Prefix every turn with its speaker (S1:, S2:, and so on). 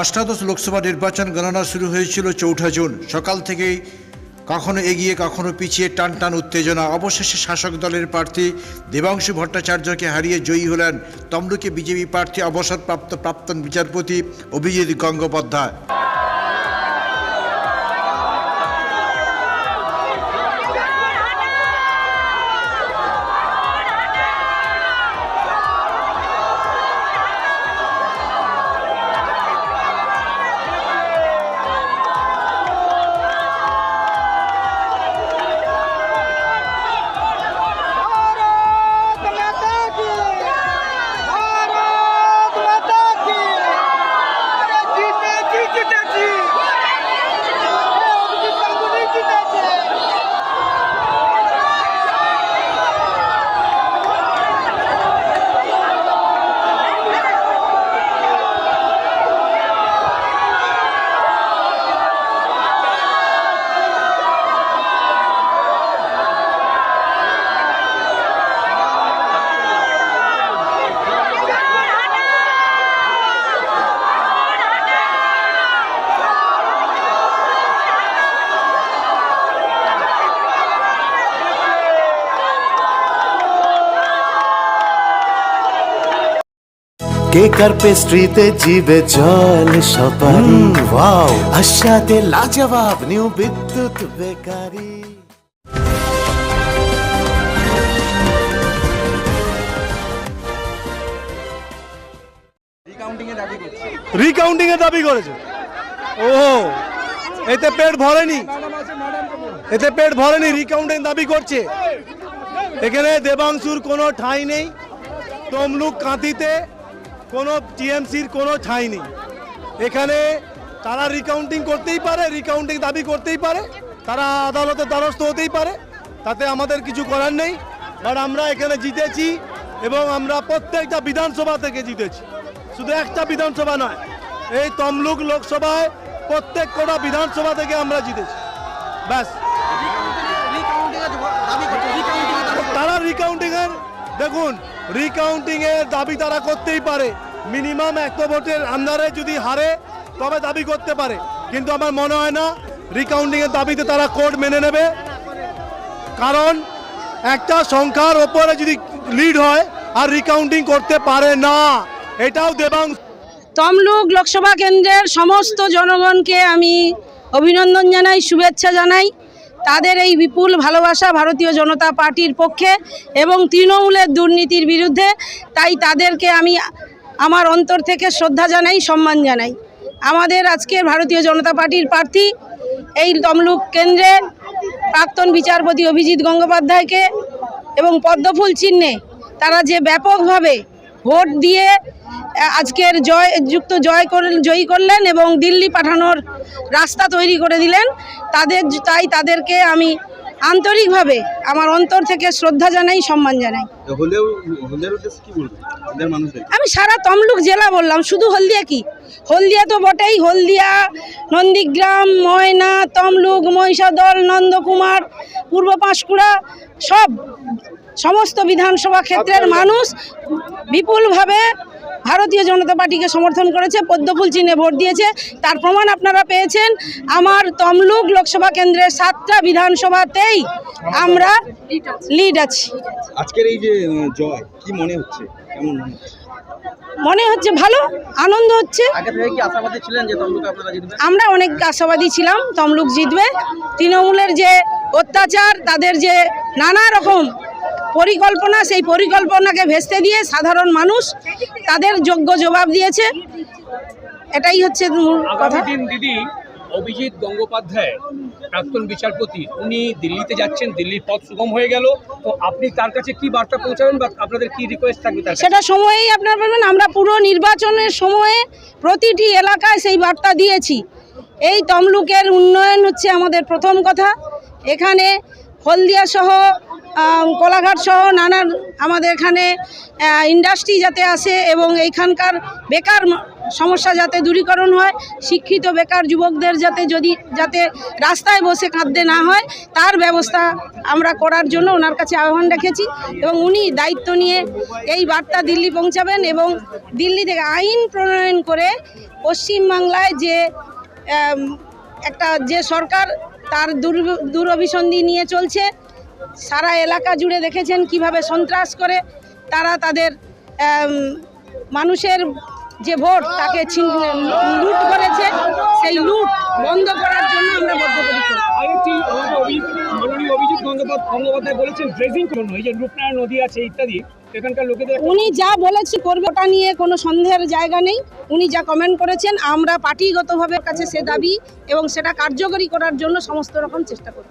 S1: অষ্টাদশ লোকসভা নির্বাচন গণনা শুরু হয়েছিল চৌঠা জুন। সকাল থেকেই কখনো এগিয়ে, কখনো পিছিয়ে টান টান উত্তেজনা। অবশেষে শাসক দলের প্রার্থী দেবাংশু ভট্টাচার্যকে হারিয়ে জয়ী হলেন তমলুকে বিজেপি প্রার্থী অবসরপ্রাপ্ত প্রাক্তন বিচারপতি অভিজিৎ গঙ্গোপাধ্যায়।
S2: কেকার পেস্ট্রিতে জিবে জল সপারি। ওয়াও। আশাতে লাজবাব নিউ বিদ্যুৎ বেকারি।
S3: রিকাউন্টিং এর দাবি করেছে। ও এতে পেট ভরেনি। এতে পেট ভরেনি রিকাউন্টিং দাবি করছে। এখানে দেবাংশুর কোনো ঠাঁই নেই। তমলুক কাঁথিতে কোনো টিএমসির কোনো ঠাঁই নেই। এখানে তারা রিকাউন্টিং করতেই পারে রিকাউন্টিং দাবি করতেই পারে তারা আদালতের দ্বারস্থ হতেই পারে তাতে আমাদের কিছু করার নেই। বাট আমরা এখানে জিতেছি এবং আমরা প্রত্যেকটা বিধানসভা থেকে জিতেছি। শুধু একটা বিধানসভা নয় এই তমলুক লোকসভায় প্রত্যেক কটা বিধানসভা থেকে আমরা জিতেছি। ব্যাস। তারা রিকাউন্টিং এর দেখুন রিকাউন্টিং এর দাবি তারা করতেই পারে। মিনিমাম একটা ভোটের আন্ডারে যদি হারে, তবে দাবি করতে পারে। কিন্তু আমার মনে হয় না রিকাউন্টিং এর দাবিতে তারা কোর্ট মেনে নেবে। কারণ, একটা সংখ্যার ওপরে যদি লিড হয়, আর রিকাউন্টিং করতে পারে না। এটাও দেবাং
S4: তমলুক লোকসভা কেন্দ্রের সমস্ত জনগণকে আমি অভিনন্দন জানাই, শুভেচ্ছা জানাই। তাদের এই বিপুল ভালোবাসা ভারতীয় জনতা পার্টির পক্ষে এবং তৃণমূলের দুর্নীতির বিরুদ্ধে, তাই তাদেরকে আমি আমার অন্তর থেকে শ্রদ্ধা জানাই, সম্মান জানাই। আমাদের আজকের ভারতীয় জনতা পার্টির প্রার্থী এই তমলুক কেন্দ্রের প্রাক্তন বিচারপতি অভিজিৎ গঙ্গোপাধ্যায়কে এবং পদ্মফুল চিহ্নে তারা যে ব্যাপকভাবে ভোট দিয়ে আজকের জয় যুক্ত জয় করে জয়ী করলেন এবং দিল্লি পাঠানোর রাস্তা তৈরি করে দিলেন। তাদের তাই তাদেরকে আমি আন্তরিকভাবে আমার অন্তর থেকে শ্রদ্ধা জানাই সম্মান জানাই। আমি সারা তমলুক জেলা বললাম শুধু হলদিয়া কি? হলদিয়া তো বটেই হলদিয়া নন্দীগ্রাম ময়না তমলুক মহিষাদল নন্দকুমার পূর্ব পাঁশকুড়া সব সমস্ত বিধানসভা ক্ষেত্রের মানুষ বিপুলভাবে ভারতীয় জনতা পার্টিকে সমর্থন করেছে পদ্মফুল চিহ্নে ভোট দিয়েছে। তার প্রমাণ আপনারা পেয়েছেন আমার তমলুক লোকসভা কেন্দ্রের সাতটা বিধানসভাতেই আমরা লিড আছি।
S5: আজকের এই যে জয় কি মনে হচ্ছে? কেমন মনে হচ্ছে?
S4: ভালো আনন্দ হচ্ছে। আমরা অনেক আশাবাদী ছিলাম তমলুক জিতবে। তৃণমূলের যে অত্যাচার তাদের যে নানা রকম পরিকল্পনা সেই পরিকল্পনাকে ভেস্তে দিয়ে সাধারণ মানুষ তাদের যোগ্য জবাব দিয়েছে। এটাই হচ্ছে কথা।
S6: দিদি অভিজিৎ গঙ্গোপাধ্যায় প্রাক্তন বিচারপতি উনি দিল্লিতে যাচ্ছেন দিল্লির পথ সুগম হয়ে গেল। তো আপনি তার কাছে কি বার্তা পৌঁছাবেন বা আপনাদের কি রিকোয়েস্ট থাকবে তার
S4: সেটা সময়েই আপনার বলবেন আমরা পুরো নির্বাচনের সময়ে প্রতিটি এলাকায় সেই বার্তা দিয়েছি। এই তমলুকের উন্নয়ন হচ্ছে আমাদের প্রথম কথা। এখানে হলদিয়া সহ সহ নানান আমাদের এখানে ইন্ডাস্ট্রি যাতে আসে এবং এইখানকার বেকার সমস্যা যাতে দূরীকরণ হয়, শিক্ষিত বেকার যুবকদের যাতে যদি, যাতে রাস্তায় বসে কাঁদতে না হয়, তার ব্যবস্থা আমরা করার জন্য ওনার কাছে আহ্বান রেখেছি এবং উনি দায়িত্ব নিয়ে এই বার্তা দিল্লি পৌঁছাবেন এবং দিল্লি থেকে আইন প্রণয়ন করে পশ্চিমবাংলায় যে একটা যে সরকার তার দূর দুরভিসন্ধি নিয়ে চলছে। সারা এলাকা জুড়ে দেখেছেন কীভাবে সন্ত্রাস করে তারা তাদের মানুষের যে ভোট তাকে লুট করেছে। সেই লুট বন্ধ করার জন্য আমরা বদ্ধপরিকর
S6: আরেকটি আমাদের অভিজিৎ মাননীয় গঙ্গোপাধ্যায় বলেছেন ড্রেজিং জন্য। এই যে রূপনারায়ণ নদী আছে ইত্যাদি এখানকার লোকেদের
S4: উনি যা বলেছে করবে ওটা নিয়ে কোনো সন্দেহের জায়গা নেই। উনি যা কমেন্ট করেছেন, আমরা পার্টিগতভাবে কাছে সে দাবি এবং সেটা কার্যকরী করার জন্য সমস্ত রকম চেষ্টা করব।